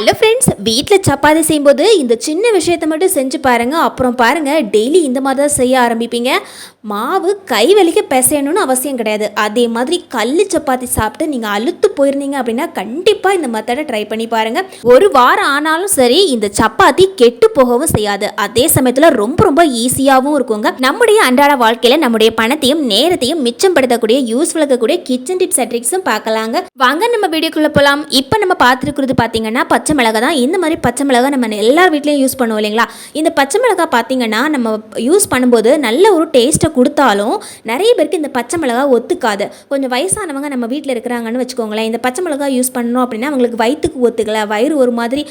Hello friends வீட்டில் சப்பாத்தி செய்யும்போது இந்த சின்ன விஷயத்த மட்டும் செஞ்சு பாருங்க. அப்புறம் பாருங்க டெய்லி இந்த மாதிரி தான் செய்ய ஆரம்பிப்பீங்க. மாவு கை வலிக்க பிசையணும்னு அவசியம் கிடையாது. அதே மாதிரி கல் சப்பாத்தி சாப்பிட்டு நீங்கள் அழுத்து போயிருந்தீங்க அப்படின்னா கண்டிப்பாக இந்த மெத்தடை ட்ரை பண்ணி பாருங்க. ஒரு வாரம் ஆனாலும் சரி இந்த சப்பாத்தி கெட்டு போகவும் செய்யாது. அதே சமயத்தில் ரொம்ப ரொம்ப ஈஸியாகவும் இருக்குங்க. நம்முடைய அன்றாட வாழ்க்கையில் நம்முடைய பணத்தையும் நேரத்தையும் மிச்சப்படுத்தக்கூடிய யூஸ்ஃபுல் இருக்கக்கூடிய கிச்சன் டிப்ஸ் ட்ரிக்ஸும் பார்க்கலாங்க. வாங்க நம்ம வீடியோக்குள்ளே போகலாம் இப்போ நம்ம பார்த்துருக்குறது பார்த்தீங்கன்னா பச்சை பச்சை மிளகா தான். இந்த மாதிரி பச்சை மிளகா நம்ம எல்லார் வீட்லேயும் யூஸ் பண்ணுவோம் இல்லைங்களா? இந்த பச்சை மிளகா பார்த்திங்கன்னா நம்ம யூஸ் பண்ணும்போது நல்ல ஒரு டேஸ்ட்டை கொடுத்தாலும் நிறைய பேருக்கு இந்த பச்சை மிளகா ஒத்துக்காது. கொஞ்சம் வயசானவங்க நம்ம வீட்டில் இருக்கிறாங்கன்னு வச்சுக்கோங்களேன். இந்த பச்சை மிளகா யூஸ் பண்ணோம் அப்படின்னா அவங்களுக்கு வயிற்றுக்கு ஒத்துக்கலை வயிறு ஒரு மாதிரி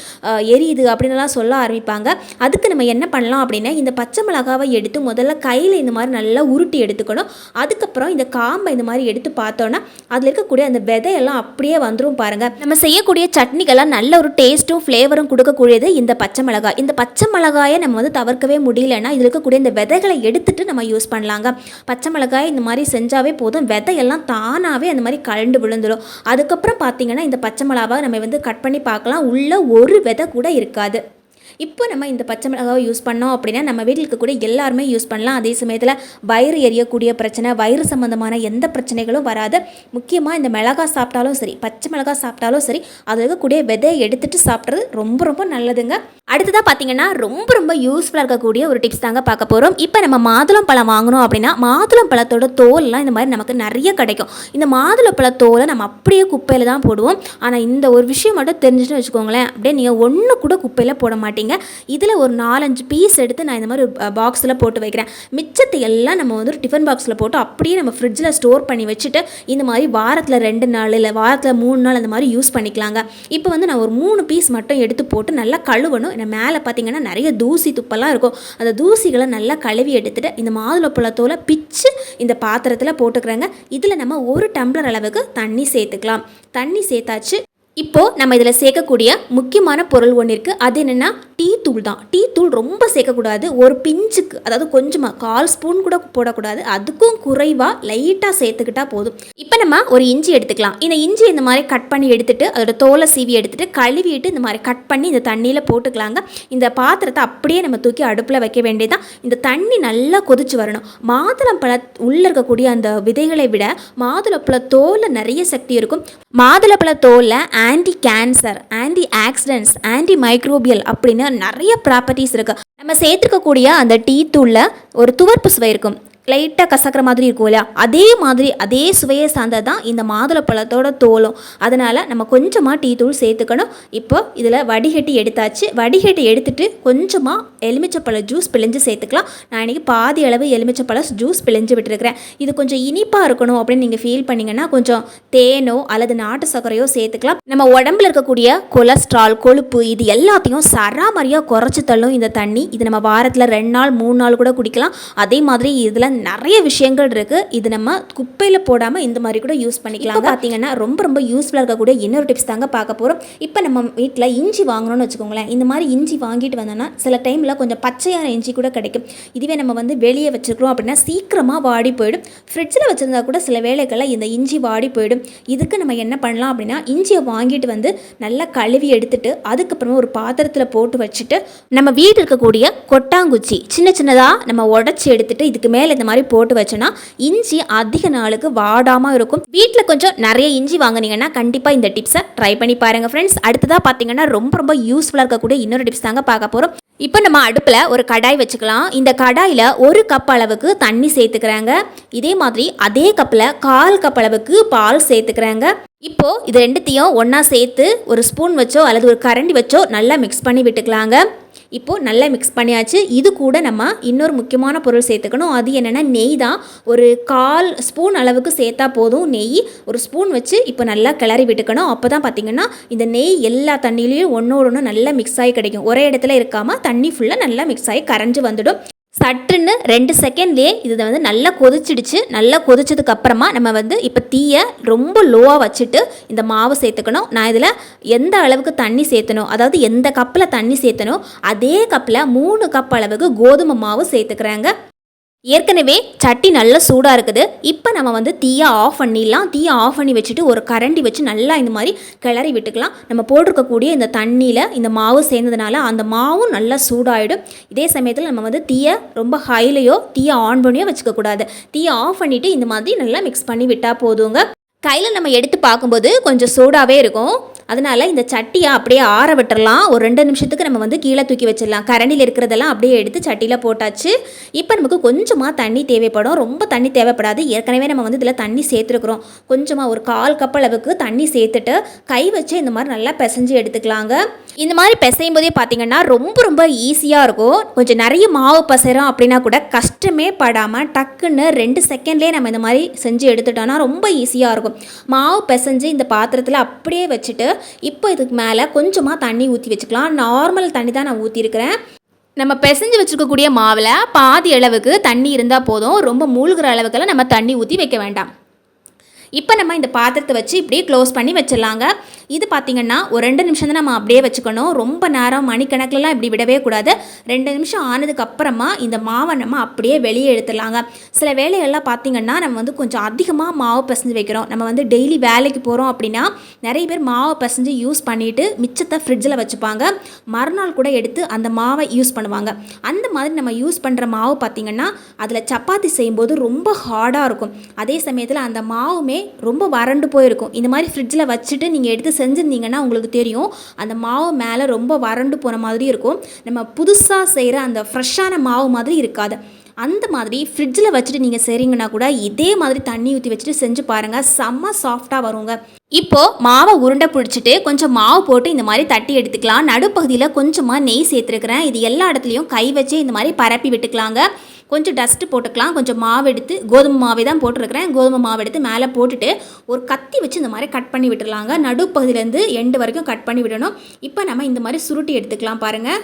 எரியுது அப்படின்லாம் சொல்ல ஆரம்பிப்பாங்க. அதுக்கு நம்ம என்ன பண்ணலாம் அப்படின்னா இந்த பச்சை மிளகாவை எடுத்து முதல்ல கையில் இந்த மாதிரி நல்லா உருட்டி எடுத்துக்கணும். அதுக்கப்புறம் இந்த காம்பை இந்த மாதிரி எடுத்து பார்த்தோன்னா அதில் இருக்கக்கூடிய அந்த விதையெல்லாம் அப்படியே வந்துடும் பாருங்கள் நம்ம செய்யக்கூடிய சட்னிக்கெல்லாம் நல்ல ஒரு டேஸ்ட்டும் ஃப்ளேவரும் கொடுக்கக்கூடியது இந்த பச்சை மிளகாய். இந்த பச்சை மிளகாயை நம்ம வந்து தவிர்க்கவே முடியலன்னா இதில் இருக்கக்கூடிய இந்த விதைகளை எடுத்துட்டு நம்ம யூஸ் பண்ணலாங்க. பச்சை மிளகாய் இந்த மாதிரி செஞ்சாவே போதும். விதையெல்லாம் தானாகவே அந்த மாதிரி கலண்டு விழுந்துடும் அதுக்கப்புறம் பார்த்தீங்கன்னா இந்த பச்சை மிளகாவை நம்ம வந்து கட் பண்ணி பார்க்கலாம். உள்ள ஒரு விதை கூட இருக்காது. இப்போ நம்ம இந்த பச்சை மிளகாவை யூஸ் பண்ணோம் அப்படின்னா நம்ம வீட்டில் இருக்கக்கூடிய எல்லாருமே யூஸ் பண்ணலாம். அதே சமயத்தில் வயிறு எரியக்கூடிய பிரச்சனை வயிறு சம்மந்தமான எந்த பிரச்சனைகளும் வராது. முக்கியமாக இந்த மிளகாய் சாப்பிட்டாலும் சரி பச்சை மிளகாய் சாப்பிட்டாலும் சரி அதில் இருக்கக்கூடிய விதையை எடுத்துட்டு சாப்பிட்றது ரொம்ப ரொம்ப நல்லதுங்க. அடுத்ததாக பார்த்தீங்கன்னா ரொம்ப ரொம்ப யூஸ்ஃபுல்லாக இருக்கக்கூடிய ஒரு டிப்ஸ் தாங்க பார்க்க போகிறோம் இப்போ நம்ம மாதுளம் பழம் வாங்கணும் அப்படின்னா மாதுளம் பழத்தோட தோல்லாம் இந்த மாதிரி நமக்கு நிறைய கிடைக்கும். இந்த மாதுளப்பழ தோலை நம்ம அப்படியே குப்பையில் தான் போடுவோம். ஆனால் இந்த ஒரு விஷயம் மட்டும் தெரிஞ்சுட்டு வச்சுக்கோங்களேன் அப்படியே நீங்கள் ஒன்று கூட குப்பையில் போட மாட்டீங்க. இதில் ஒரு நாலஞ்சு பீஸ் எடுத்து நான் இந்த மாதிரி பாக்ஸில் போட்டு வைக்கிறேன். மிச்சத்தை எல்லாம் நம்ம வந்து ஒரு டிஃபன் பாக்ஸில் போட்டு அப்படியே நம்ம ஃப்ரிட்ஜில் ஸ்டோர் பண்ணி வச்சுட்டு இந்த மாதிரி வாரத்தில் ரெண்டு நாள் இல்லை வாரத்தில் மூணு நாள் அந்த மாதிரி யூஸ் பண்ணிக்கலாங்க. இப்போ வந்து நான் ஒரு மூணு பீஸ் மட்டும் எடுத்து போட்டு நல்லா கழுவணும். இந்த மேலே பார்த்தீங்கன்னா நிறைய தூசி துப்பெல்லாம் இருக்கும். அந்த தூசிகளை நல்லா கழுவி எடுத்துட்டு இந்த மாதுளப்பழத்தோலை பிச்சு இந்த பாத்திரத்தில் போட்டுக்கிறேங்க. இதில் நம்ம ஒரு டம்ளர் அளவுக்கு தண்ணி சேர்த்துக்கலாம். தண்ணி சேர்த்தாச்சு. இப்போது நம்ம இதில் சேர்க்கக்கூடிய முக்கியமான பொருள் ஒன்று இருக்குது அது என்னென்னா டீ தூள் தான். டீ தூள் ரொம்ப சேர்க்கக்கூடாது. ஒரு பிஞ்சுக்கு அதாவது கொஞ்சமாக கால் ஸ்பூன் கூட போடக்கூடாது. அதுக்கும் குறைவாக லைட்டாக சேர்த்துக்கிட்டா போதும். இப்போ நம்ம ஒரு இஞ்சி எடுத்துக்கலாம். இந்த இஞ்சி இந்த மாதிரி கட் பண்ணி எடுத்துட்டு அதோட தோலை சீவி எடுத்துட்டு கழுவிட்டு இந்த மாதிரி கட் பண்ணி இந்த தண்ணியில் போட்டுக்கலாங்க. இந்த பாத்திரத்தை அப்படியே நம்ம தூக்கி அடுப்பில் வைக்க வேண்டியதான் இந்த தண்ணி நல்லா கொதிச்சு வரணும். மாதுளம்பழ உள்ளே இருக்கக்கூடிய அந்த விதைகளை விட மாதுளப்பழ தோலில் நிறைய சக்தி இருக்கும். மாதுளப்பழ தோலில் anti cancer anti oxidants anti microbial அப்படின்னு நிறைய ப்ராப்பர்ட்டிஸ் இருக்குது நம்ம சேர்த்துக்கக்கூடிய அந்த டீ தூளில் ஒரு துவர்ப்பு சுவை இருக்கும். லைட்டாக கசக்கிற மாதிரி இருக்கும் இல்லையா? அதே மாதிரி அதே சுவையை சார்ந்தது தான் இந்த மாதுளப்பழத்தோட தோலும். அதனால் நம்ம கொஞ்சமாக டீ தூள் சேர்த்துக்கணும். இப்போ இதில் வடிகட்டி எடுத்தாச்சு. வடிகட்டி எடுத்துட்டு கொஞ்சமாக எலுமிச்சப்பழ ஜூஸ் பிழிஞ்சு சேர்த்துக்கலாம். நான் இன்றைக்கி பாதி அளவு எலுமிச்சப்பழ ஜூஸ் பிழிஞ்சு விட்டுருக்கிறேன். இது கொஞ்சம் இனிப்பாக இருக்கணும் அப்படின்னு நீங்கள் ஃபீல் பண்ணிங்கன்னா கொஞ்சம் தேனோ அல்லது நாட்டு சர்க்கரையோ சேர்த்துக்கலாம். நம்ம உடம்புல இருக்கக்கூடிய கொலஸ்ட்ரால் கொழுப்பு இது எல்லாத்தையும் சராமரியாக குறைச்சி தள்ளும் இந்த தண்ணி. இது நம்ம வாரத்தில் ரெண்டு நாள் மூணு நாள் கூட குடிக்கலாம். அதே மாதிரி இதில் நிறைய விஷயங்கள் இருக்குது இது நம்ம குப்பையில் போடாமல் இந்த மாதிரி கூட யூஸ் பண்ணிக்கலாம் பார்த்தீங்கன்னா ரொம்ப ரொம்ப யூஸ்ஃபுல்லாக இருக்கக்கூடிய இன்னொரு டிப்ஸ் தாங்க பார்க்க போகிறோம் இப்போ நம்ம வீட்டில் இஞ்சி வாங்கணும்னு வச்சுக்கோங்களேன். இந்த மாதிரி இஞ்சி வாங்கிட்டு வந்தோன்னா சில டைமில் கொஞ்சம் பச்சையான இஞ்சி கூட கிடைக்கும். இதுவே நம்ம வந்து வெளியே வச்சுருக்கிறோம் அப்படின்னா சீக்கிரமாக வாடி போயிடும். ஃப்ரிட்ஜில் வச்சுருந்தா கூட சில வேலைகளில் இந்த இஞ்சி வாடி போயிடும். இதுக்கு நம்ம என்ன பண்ணலாம் அப்படின்னா இஞ்சியை வாங்கிட்டு வந்து நல்லா கழுவி எடுத்துட்டு அதுக்கப்புறமா ஒரு பாத்திரத்தில் போட்டு வச்சுட்டு நம்ம வீட்டில் இருக்கக்கூடிய கொட்டாங்குச்சி சின்ன சின்னதாக நம்ம உடச்சி எடுத்துட்டு இதுக்கு மேலே இந்த மாதிரி போட்டு வச்சோன்னா இஞ்சி அதிக நாளுக்கு வாடாமல் இருக்கும். வீட்டில் கொஞ்சம் நிறைய இஞ்சி வாங்குனீங்கன்னா கண்டிப்பாக இந்த டிப்ஸை ட்ரை பண்ணி பாருங்கள் ஃப்ரெண்ட்ஸ் அடுத்ததாக பார்த்தீங்கன்னா ரொம்ப ரொம்ப யூஸ்ஃபுல்லாக இருக்கக்கூடிய இன்னொரு டிப்ஸ் தாங்க பார்க்க போகிறோம் இப்போ நம்ம அடுப்பில் ஒரு கடாய் வச்சுக்கலாம். இந்த கடாயில் ஒரு கப் அளவுக்கு தண்ணி சேர்த்துக்கிறாங்க. இதே மாதிரி அதே கப்பில் கால் கப் அளவுக்கு பால் சேர்த்துக்கிறாங்க. இப்போ இது ரெண்டுத்தையும் ஒன்றா சேர்த்து ஒரு ஸ்பூன் வச்சோ அல்லது ஒரு கரண்டி வச்சோ நல்லா மிக்ஸ் பண்ணி விட்டுக்கலாங்க. இப்போது நல்லா மிக்ஸ் பண்ணியாச்சு. இது கூட நம்ம இன்னொரு முக்கியமான பொருள் சேர்த்துக்கணும். அது என்னென்னா நெய் தான். ஒரு கால் ஸ்பூன் அளவுக்கு சேர்த்தா போதும். நெய் ஒரு ஸ்பூன் வச்சு இப்போ நல்லா கிளறி விட்டுக்கணும். அப்போ தான் பார்த்தீங்கன்னா இந்த நெய் எல்லா தண்ணியிலையும் ஒன்றோடு ஒன்று நல்லா மிக்ஸ் ஆகி கிடைக்கும். ஒரே இடத்துல இருக்காமல் தண்ணி ஃபுல்லாக நல்லா மிக்ஸ் ஆகி கரைஞ்சு வந்துடும். சட்டுன்னு ரெண்டு செகண்ட்லேயே இது வந்து நல்லா கொதிச்சிடுச்சு. நல்லா கொதிச்சதுக்கு அப்புறமா நம்ம வந்து இப்போ தீயை ரொம்ப லோவாக வச்சுட்டு இந்த மாவு சேர்த்துக்கணும். நான் இதில் எந்த அளவுக்கு தண்ணி சேர்த்தணும் அதாவது எந்த கப்பில் தண்ணி சேர்த்தனோ அதே கப்பில் மூணு கப் அளவுக்கு கோதுமை மாவு சேர்த்துக்கிறாங்க. ஏற்கனவே சட்டி நல்லா சூடாக இருக்குது. இப்போ நம்ம வந்து தீயை ஆஃப் பண்ணிடலாம். தீயை ஆஃப் பண்ணி வச்சுட்டு ஒரு கரண்டி வச்சு நல்லா இந்த மாதிரி கிளறி விட்டுக்கலாம். நம்ம போட்டிருக்கக்கூடிய இந்த தண்ணியில் இந்த மாவு சேர்ந்ததுனால அந்த மாவும் நல்லா சூடாகிடும் இதே சமயத்தில் நம்ம வந்து தீயை ரொம்ப ஹைலையோ தீயை ஆன் பண்ணியோ வச்சுக்கக்கூடாது தீயை ஆஃப் பண்ணிவிட்டு இந்த மாதிரி நல்லா மிக்ஸ் பண்ணி விட்டால் போதுங்க. கையில் நம்ம எடுத்து பார்க்கும்போது கொஞ்சம் சூடாகவே இருக்கும். அதனால் இந்த சட்டியை அப்படியே ஆற விட்டுறலாம். ஒரு ரெண்டு நிமிஷத்துக்கு நம்ம வந்து கீழே தூக்கி வச்சிடலாம். கரண்டியில் இருக்கிறதெல்லாம் அப்படியே எடுத்து சட்டியில் போட்டாச்சு. இப்போ நமக்கு கொஞ்சமாக தண்ணி தேவைப்படும். ரொம்ப தண்ணி தேவைப்படாது. ஏற்கனவே நம்ம வந்து இதில் தண்ணி சேர்த்துருக்குறோம். கொஞ்சமாக ஒரு கால் கப் அளவுக்கு தண்ணி சேர்த்துட்டு கை வச்சு இந்த மாதிரி நல்லா பிசைஞ்சு எடுத்துக்கலாங்க. இந்த மாதிரி பிசையும் போதே பார்த்தீங்கன்னா ரொம்ப ரொம்ப ஈஸியாக இருக்கும். கொஞ்சம் நிறைய மாவு பசைறோம் அப்படின்னா கூட கஷ்டமே படாமல் டக்குன்னு ரெண்டு செகண்ட்லேயே நம்ம இந்த மாதிரி செஞ்சு எடுத்துட்டோம்னா ரொம்ப ஈஸியாக இருக்கும். மாவு பிசைஞ்சு இந்த பாத்திரத்தில் அப்படியே வச்சுட்டு இப்போ இதுக்கு மேலே கொஞ்சமாக தண்ணி ஊற்றி வச்சுக்கலாம். நார்மல் தண்ணி தான் நான் ஊற்றிருக்கிறேன் நம்ம பிசைஞ்சு வச்சுருக்கக்கூடிய மாவில் பாதி அளவுக்கு தண்ணி இருந்தால் போதும். ரொம்ப மூழ்கிற அளவுக்கெல்லாம் நம்ம தண்ணி ஊற்றி வைக்க வேண்டாம். இப்போ நம்ம இந்த பாத்திரத்தை வச்சு இப்படியே க்ளோஸ் பண்ணி வச்சிடலாங்க. இது பார்த்திங்கன்னா ஒரு ரெண்டு நிமிஷம் தான் நம்ம அப்படியே வச்சுக்கணும். ரொம்ப நேரம் மணிக்கணக்கிலலாம் இப்படி விடவே கூடாது. ரெண்டு நிமிஷம் ஆனதுக்கு அப்புறமா இந்த மாவை நம்ம அப்படியே வெளியே எடுத்துடலாங்க. சில வேலைகள்லாம் பார்த்திங்கன்னா நம்ம வந்து கொஞ்சம் அதிகமாக மாவு பசஞ்சு வைக்கிறோம். நம்ம வந்து டெய்லி வேலைக்கு போகிறோம் அப்படின்னா நிறைய பேர் மாவை பசைஞ்சு யூஸ் பண்ணிவிட்டு மிச்சத்தை ஃப்ரிட்ஜில் வச்சுப்பாங்க. மறுநாள் கூட எடுத்து அந்த மாவை யூஸ் பண்ணுவாங்க. அந்த மாதிரி நம்ம யூஸ் பண்ணுற மாவு பார்த்திங்கன்னா அதில் சப்பாத்தி செய்யும்போது ரொம்ப ஹார்டாக இருக்கும். அதே சமயத்தில் அந்த மாவுமே ரொம்ப வறண்டு போயிருக்கும். இந்த மாதிரி ஃப்ரிட்ஜில் வச்சுட்டு நீங்கள் எடுத்து செஞ்சுருந்தீங்கன்னா உங்களுக்கு தெரியும். அந்த மாவு மேலே ரொம்ப வறண்டு போன மாதிரி இருக்கும். நம்ம புதுசாக செய்கிற அந்த ஃப்ரெஷ்ஷான மாவு மாதிரி இருக்காது. அந்த மாதிரி ஃப்ரிட்ஜில் வச்சுட்டு நீங்கள் செய்கிறீங்கன்னா கூட இதே மாதிரி தண்ணி ஊற்றி வச்சுட்டு செஞ்சு பாருங்கள் செம்ம சாஃப்டாக வருங்க. இப்போது மாவை உருண்டை பிடிச்சிட்டு கொஞ்சம் மாவு போட்டு இந்த மாதிரி தட்டி எடுத்துக்கலாம். நடுப்பகுதியில் கொஞ்சமாக நெய் சேர்த்துருக்குறேன். இது எல்லா இடத்துலையும் கை வச்சு இந்த மாதிரி பரப்பி விட்டுக்கலாங்க. கொஞ்சம் டஸ்ட்டு போட்டுக்கலாம். கொஞ்சம் மாவு எடுத்து கோதுமை மாவே தான் போட்டிருக்கிறேன். கோதுமை மாவு எடுத்து மேலே போட்டுட்டு ஒரு கத்தி வச்சு இந்த மாதிரி கட் பண்ணி விட்டுருலாங்க நடுப்பகுதியிலேருந்து எண்டு வரைக்கும் கட் பண்ணி விடணும். இப்போ நம்ம இந்த மாதிரி சுருட்டி எடுத்துக்கலாம் பாருங்கள்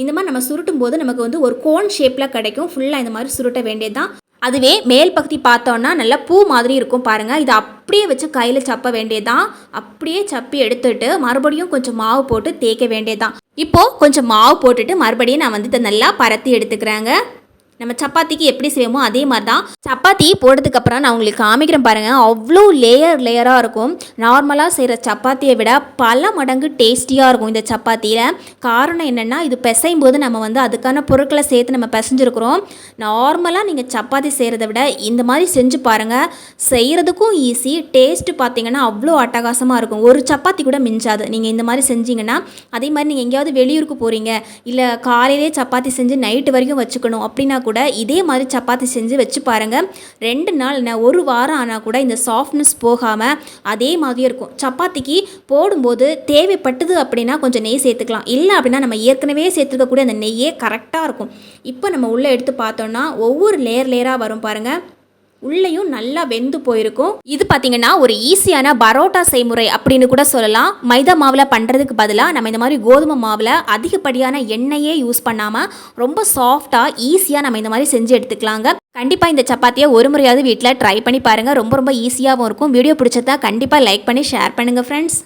இந்த மாதிரி நம்ம சுருட்டும் போது நமக்கு வந்து ஒரு கோன் ஷேப்பில் கிடைக்கும். ஃபுல்லாக இந்த மாதிரி சுருட்ட வேண்டியது தான் அதுவே மேல் பகுதி பார்த்தோன்னா நல்லா பூ மாதிரி இருக்கும் பாருங்கள் இதை அப்படியே வச்சு கையில் சப்ப வேண்டியதான் அப்படியே சப்பி எடுத்துட்டு மறுபடியும் கொஞ்சம் மாவு போட்டு தேய்க்க வேண்டியதான் இப்போது கொஞ்சம் மாவு போட்டுட்டு மறுபடியும் நான் வந்து இதை நல்லா பரத்தி எடுத்துக்கிறேங்க. நம்ம சப்பாத்திக்கு எப்படி செய்வோமோ அதே மாதிரி தான் சப்பாத்தி போட்டதுக்கப்புறம் நான் உங்களுக்கு காமிக்கிறேன் பாருங்கள் அவ்வளோ லேயர் லேயராக இருக்கும். நார்மலாக செய்கிற சப்பாத்தியை விட பல மடங்கு டேஸ்டியாக இருக்கும் இந்த சப்பாத்தியில். காரணம் என்னென்னா இது பிசையும் போது நம்ம வந்து அதுக்கான பொருட்களை சேர்த்து நம்ம பிசைஞ்சிருக்கிறோம். நார்மலாக நீங்கள் சப்பாத்தி செய்கிறத விட இந்த மாதிரி செஞ்சு பாருங்கள் செய்கிறதுக்கும் ஈஸி டேஸ்ட்டு பார்த்தீங்கன்னா அவ்வளோ அட்டகாசமாக இருக்கும். ஒரு சப்பாத்தி கூட மிஞ்சாது. நீங்கள் இந்த மாதிரி செஞ்சீங்கன்னா அதே மாதிரி நீங்கள் எங்கேயாவது வெளியூருக்கு போகிறீங்க இல்லை காலையிலே சப்பாத்தி செஞ்சு நைட்டு வரைக்கும் வச்சுக்கணும் அப்படின்னா கூட கூட இதே மாதிரி சப்பாத்தி செஞ்சு வச்சு பாருங்கள் ரெண்டு நாள் என்ன ஒரு வாரம் ஆனால் கூட இந்த சாஃப்ட்னஸ் போகாமல் அதே மாதிரியே இருக்கும். சப்பாத்திக்கு போடும்போது தேவைப்பட்டது அப்படின்னா கொஞ்சம் நெய் சேர்த்துக்கலாம். இல்லை அப்படின்னா நம்ம ஏற்கனவே சேர்த்துக்கக்கூடிய அந்த நெய்யே கரெக்டாக இருக்கும். இப்போ நம்ம உள்ளே எடுத்து பார்த்தோன்னா ஒவ்வொரு லேயர் லேயராக வரும் பாருங்கள் உள்ளேயும் நல்லா வெந்து போயிருக்கும். இது பார்த்தீங்கன்னா ஒரு ஈஸியான பரோட்டா செய்முறை அப்படின்னு கூட சொல்லலாம். மைதா மாவில் பண்ணுறதுக்கு பதிலாக நம்ம இந்த மாதிரி கோதுமை மாவில் அதிகப்படியான எண்ணெயே யூஸ் பண்ணாமல் ரொம்ப சாஃப்டாக ஈஸியாக நம்ம இந்த மாதிரி செஞ்சு எடுத்துக்கலாங்க. கண்டிப்பாக இந்த சப்பாத்தியை ஒரு முறையாவது வீட்டில் ட்ரை பண்ணி பாருங்கள் ரொம்ப ரொம்ப ஈஸியாகவும் இருக்கும். வீடியோ பிடிச்சதா கண்டிப்பாக லைக் பண்ணி ஷேர் பண்ணுங்கள் ஃப்ரெண்ட்ஸ்